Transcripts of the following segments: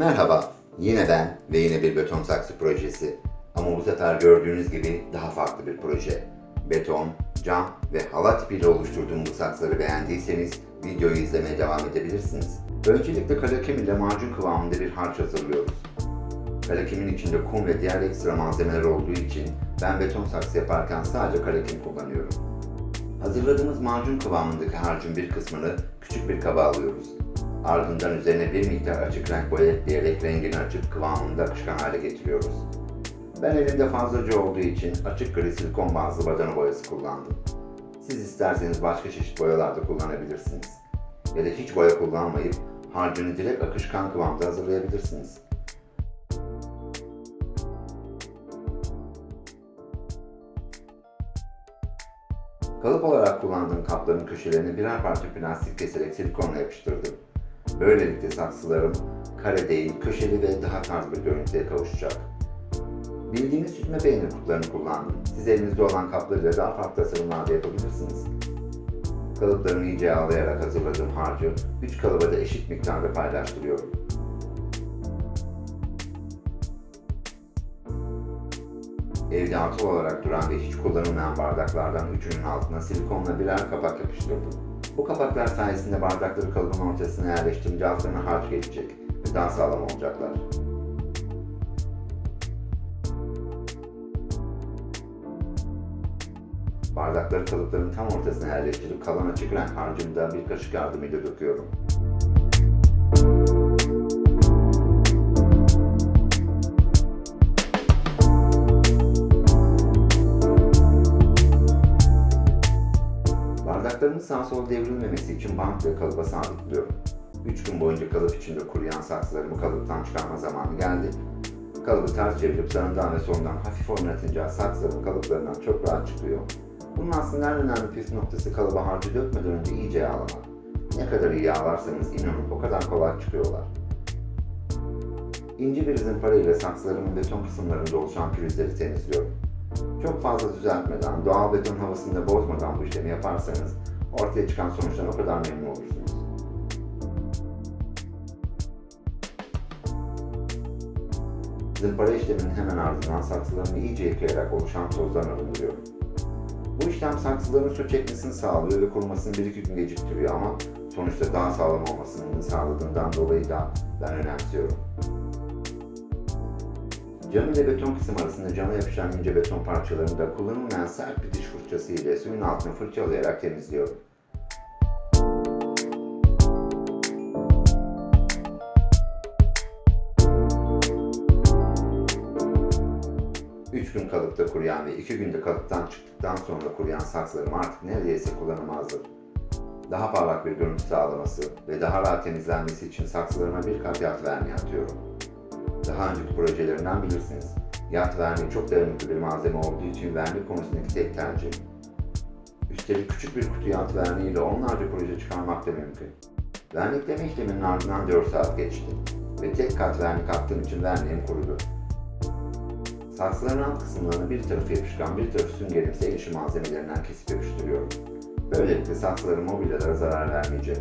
Merhaba, yine ben ve yine bir beton saksı projesi. Ama bu sefer gördüğünüz gibi daha farklı bir proje. Beton, cam ve halat tipiyle oluşturduğum bu saksıları beğendiyseniz videoyu izlemeye devam edebilirsiniz. Öncelikle kalekem ile macun kıvamında bir harç hazırlıyoruz. Kalekemin içinde kum ve diğer ekstra malzemeler olduğu için ben beton saksı yaparken sadece kalekem kullanıyorum. Hazırladığımız macun kıvamındaki harcın bir kısmını küçük bir kaba alıyoruz. Ardından üzerine bir miktar açık renk boya ekleyerek rengini açıp kıvamını akışkan hale getiriyoruz. Ben elimde fazlaca olduğu için açık gri silikon bazlı badana boyası kullandım. Siz isterseniz başka çeşit boyalar da kullanabilirsiniz. Ya da hiç boya kullanmayıp harcını direkt akışkan kıvamda hazırlayabilirsiniz. Kalıp olarak kullandığım kapların köşelerine birer parça plastik keserek silikonla yapıştırdım. Böylelikle saksılarım kare değil, köşeli ve daha tarz bir görüntüye kavuşacak. Bildiğiniz süzme peynir kutularını kullandım. Siz elinizde olan kaplarıyla daha farklı tasarımlar da yapabilirsiniz. Kalıplarını iyice yağlayarak hazırladığım harcı 3 kalıba da eşit miktarda paylaştırıyorum. Evde atıl olarak duran ve hiç kullanılmayan bardaklardan üçünün altına silikonla birer kapak yapıştırdım. Bu kapaklar sayesinde bardakları kalıbın ortasına yerleştirince altlarına harç geçecek ve daha sağlam olacaklar. Bardakları kalıpların tam ortasına yerleştirip kalan açık renk harcını bir kaşık yardımıyla döküyorum. Sağa sola devrilmemesi için bant ve kalıba sabitliyorum. 3 gün boyunca kalıp içinde kuruyan saksılarımı kalıptan çıkarma zamanı geldi. Kalıbı ters çevirip sağından ve solundan hafif oynatınca saksıların kalıplarından çok rahat çıkıyor. Bunun aslında en önemli püf noktası kalıba harcı dökmeden önce iyice yağlamak. Ne kadar iyi yağlarsanız inanın o kadar kolay çıkıyorlar. İnce bir zımpara ile saksılarımın beton kısımlarında oluşan pürüzleri temizliyorum. Çok fazla düzeltmeden, doğal beton havasını da bozmadan bu işlemi yaparsanız ortaya çıkan sonuçtan o kadar memnun olursunuz. Zımpara işleminin hemen ardından saksılarımı iyice yıkayarak oluşan tozdan arındırıyorum. Bu işlem saksıların su çekmesini sağlıyor ve kurumasını 1-2 gün geciktiriyor ama sonuçta daha sağlam olmasını sağladığından dolayı da ben önemsiyorum. Cam ile beton kısım arasında cama yapışan ince beton parçalarını da kullanılmayan sert bir diş fırçası ile suyun altını fırçalayarak temizliyorum. Üç gün kalıpta kuruyan ve iki günde kalıptan çıktıktan sonra kuruyan saksılarım artık neredeyse kullanıma hazır. Daha parlak bir görüntü sağlaması ve daha rahat temizlenmesi için saksılarıma bir kat yağ verniği atıyorum. Daha önceki projelerimden bilirsiniz. Yağ verniği çok dayanıklı bir malzeme olduğu için vernik konusundaki tek tercih. Üstelik küçük bir kutu yağ verniği ile onlarca proje çıkarmak da mümkün. Vernikleme işleminin ardından 4 saat geçti ve tek kat vernik attığım için verniğim kurudu. Saksıların alt kısımlarına bir tarafı yapışkan bir tarafı süngerimse el malzemelerinden kesip yapıştırıyorum. Böylelikle saksıların mobilyalara zarar vermeyecek.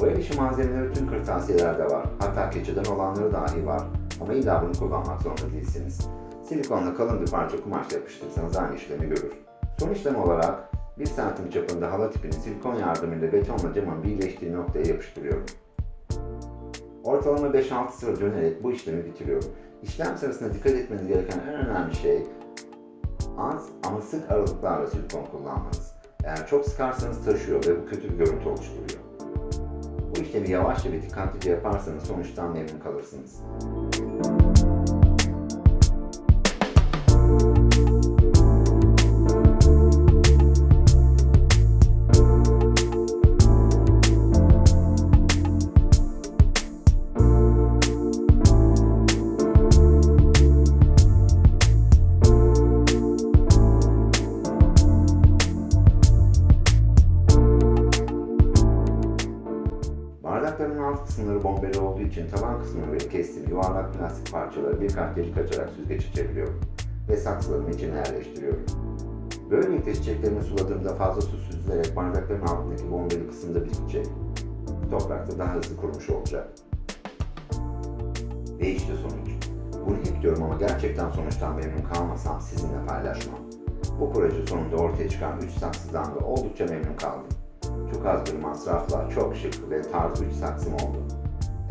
Bu el işi malzemeleri tüm kırtasiyelerde var. Hatta keçeden olanları dahi var. Ama illa kullanmak zorunda değilsiniz. Silikonla kalın bir parça kumaşla yapıştırsanız aynı işlemi görür. Son işlem olarak 1 santim çapında hala tipini silikon yardımıyla betonla camın birleştiği noktaya yapıştırıyorum. Ortalama 5-6 sıra dönerek bu işlemi bitiriyorum. İşlem sırasında dikkat etmeniz gereken en önemli şey az ama sık aralıklarla silikon kullanmanız. Eğer çok sıkarsanız taşıyor ve bu kötü bir görüntü oluşturuyor. İşlemi yavaşça ve dikkatlice yaparsanız sonuçtan memnun kalırsınız. İçin taban kısmını böyle kestiğim yuvarlak plastik parçaları birkaç delik açarak süzgeç çeviriyorum ve saksılarımın içine yerleştiriyorum. Böylelikle çiçeklerimi suladığımda fazla su süzülerek bardakların altındaki bombeli kısımda birikecek. Toprakta daha hızlı kurumuş olacak. Ve işte sonuç. Bunu hep diyorum ama gerçekten sonuçtan memnun kalmasam sizinle paylaşmam. Bu proje sonunda ortaya çıkan 3 saksıdan da oldukça memnun kaldım. Çok az bir masrafla çok şık ve tarz 3 saksım oldu.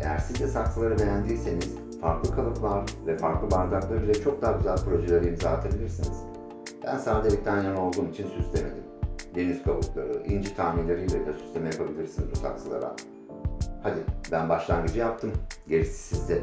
Eğer siz de saksıları beğendiyseniz farklı kalıplar ve farklı bardaklar ile çok daha güzel projelere imza atabilirsiniz. Ben sadelikten yana olduğum için süslemedim. Deniz kabukları, inci taneleriyle de süsleme yapabilirsiniz bu saksılara. Hadi ben başlangıcı yaptım. Gerisi sizde.